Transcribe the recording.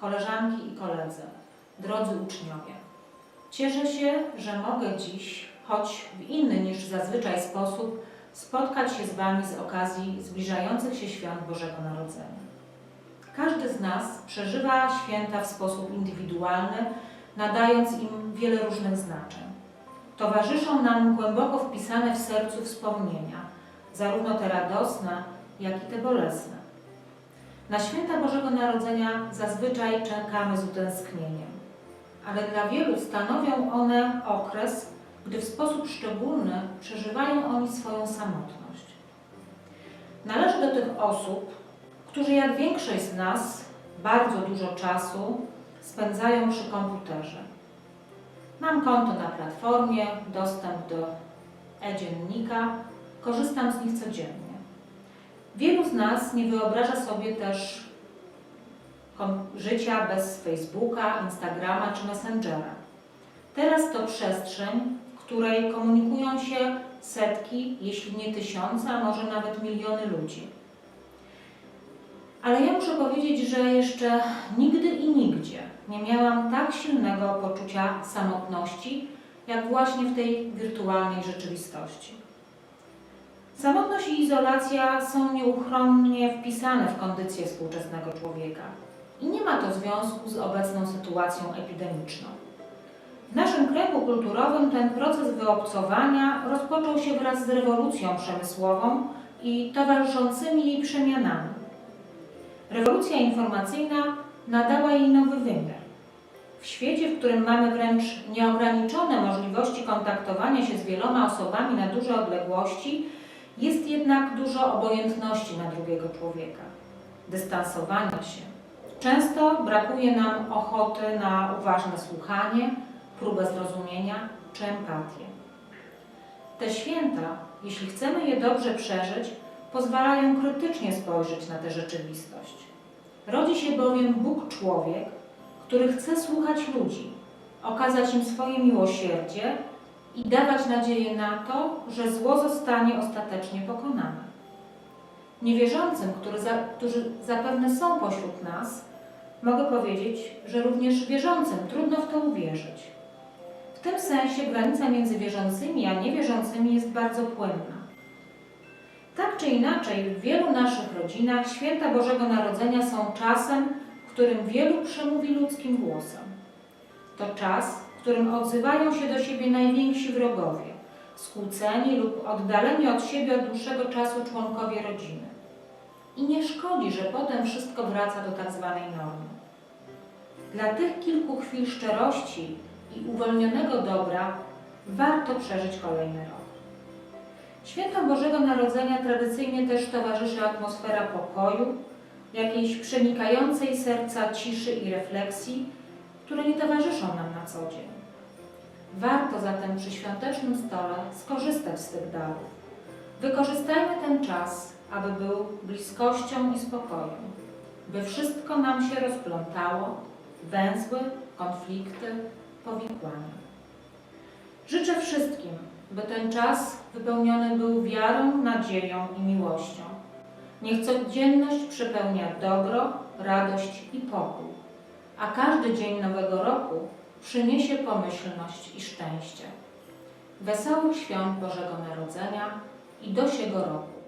koleżanki i koledzy, drodzy uczniowie. Cieszę się, że mogę dziś, choć w inny niż zazwyczaj sposób, spotkać się z Wami z okazji zbliżających się świąt Bożego Narodzenia. Każdy z nas przeżywa święta w sposób indywidualny, nadając im wiele różnych znaczeń. Towarzyszą nam głęboko wpisane w sercu wspomnienia, zarówno te radosne, jak i te bolesne. Na święta Bożego Narodzenia zazwyczaj czekamy z utęsknieniem, ale dla wielu stanowią one okres, gdy w sposób szczególny przeżywają oni swoją samotność. Należę do tych osób, którzy jak większość z nas bardzo dużo czasu spędzają przy komputerze. Mam konto na platformie, dostęp do e-dziennika, korzystam z nich codziennie. Wielu z nas nie wyobraża sobie też życia bez Facebooka, Instagrama czy Messengera. Teraz to przestrzeń, w której komunikują się setki, jeśli nie tysiące, a może nawet miliony ludzi. Ale ja muszę powiedzieć, że jeszcze nigdy i nigdzie nie miałam tak silnego poczucia samotności, jak właśnie w tej wirtualnej rzeczywistości. Samotność i izolacja są nieuchronnie wpisane w kondycję współczesnego człowieka i nie ma to związku z obecną sytuacją epidemiczną. W naszym kręgu kulturowym ten proces wyobcowania rozpoczął się wraz z rewolucją przemysłową i towarzyszącymi jej przemianami. Rewolucja informacyjna nadała jej nowy wymiar. W świecie, w którym mamy wręcz nieograniczone możliwości kontaktowania się z wieloma osobami na duże odległości, jest jednak dużo obojętności na drugiego człowieka, dystansowania się. Często brakuje nam ochoty na uważne słuchanie, próbę zrozumienia czy empatię. Te święta, jeśli chcemy je dobrze przeżyć, pozwalają krytycznie spojrzeć na tę rzeczywistość. Rodzi się bowiem Bóg człowiek, który chce słuchać ludzi, okazać im swoje miłosierdzie i dawać nadzieję na to, że zło zostanie ostatecznie pokonane. Niewierzącym, którzy, za, którzy zapewne są pośród nas, mogę powiedzieć, że również wierzącym trudno w to uwierzyć. W tym sensie granica między wierzącymi a niewierzącymi jest bardzo płynna. Tak czy inaczej, w wielu naszych rodzinach święta Bożego Narodzenia są czasem, w którym wielu przemówi ludzkim głosem. To czas, w którym odzywają się do siebie najwięksi wrogowie, skłóceni lub oddaleni od siebie od dłuższego czasu członkowie rodziny. I nie szkodzi, że potem wszystko wraca do tak zwanej normy. Dla tych kilku chwil szczerości i uwolnionego dobra warto przeżyć kolejny rok. Świętom Bożego Narodzenia tradycyjnie też towarzyszy atmosfera pokoju, jakiejś przenikającej serca ciszy i refleksji, które nie towarzyszą nam na co dzień. Warto zatem przy świątecznym stole skorzystać z tych darów. Wykorzystajmy ten czas, aby był bliskością i spokojem, by wszystko nam się rozplątało, węzły, konflikty, powikłania. Życzę wszystkim, by ten czas wypełniony był wiarą, nadzieją i miłością. Niech codzienność przepełnia dobro, radość i pokój, a każdy dzień nowego roku przyniesie pomyślność i szczęście. Wesołych świąt Bożego Narodzenia i do siego roku.